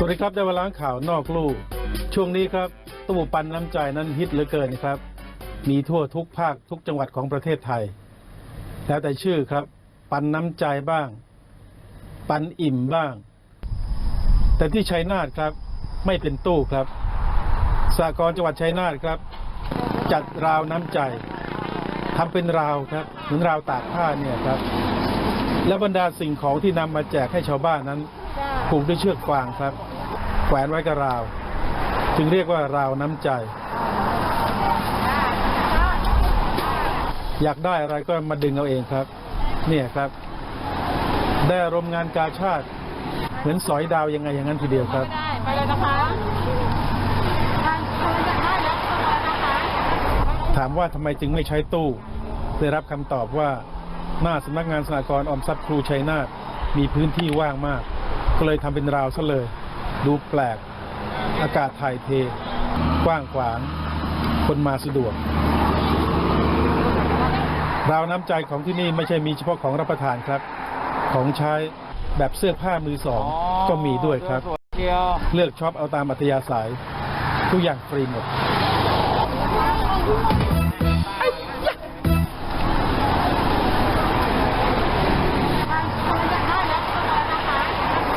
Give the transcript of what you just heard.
สวัสดีครับได้เวลาข่าวนอกลู่ช่วงนี้ครับตู้ปันน้ำใจนั้นฮิตเหลือเกินครับ มีทั่วทุกภาคทุกจังหวัดของประเทศไทย แล้วแต่ชื่อครับ ปันน้ำใจบ้าง ปันอิ่มบ้าง แต่ที่ชัยนาทครับ ไม่เป็นตู้ครับสากรจังหวัดชัยนาทครับ จัดราวน้ำใจทำเป็นราวครับเหมือนราวตากผ้าเนี่ยครับ และบรรดาสิ่งของที่นำมาแจกให้ชาวบ้านนั้นผูกด้วยเชือกฟางครับ แขวนไว้กับราว จึงเรียกว่าราวน้ำใจ อยากได้อะไรก็มาดึงเอาเองครับ เนี่ยครับ ได้อารมณ์งานกาชาติ เหมือนสอยดาวยังไงอย่างนั้นทีเดียวครับได้ไปเลยนะคะท่านคุณจะได้แล้วนะคะถามว่าทำไมจึงไม่ใช้ตู้ ได้รับคำตอบว่าหน้าสำนักงานสหกรณ์ออมทรัพย์ครูชัยนาทมีพื้นที่ว่างมาก ก็เลยทำเป็นราวซะเลย ดูแปลก อากาศถ่ายเท กว้างขวาง คนมาสะดวกราวน้ำใจของที่นี่ไม่ใช่มีเฉพาะของรับประทานครับ ของใช้แบบเสื้อผ้ามือสองก็มีด้วยครับสวยเดียวเลือกช็อปเอาตามอัธยาศัย ทุกอย่างฟรีหมด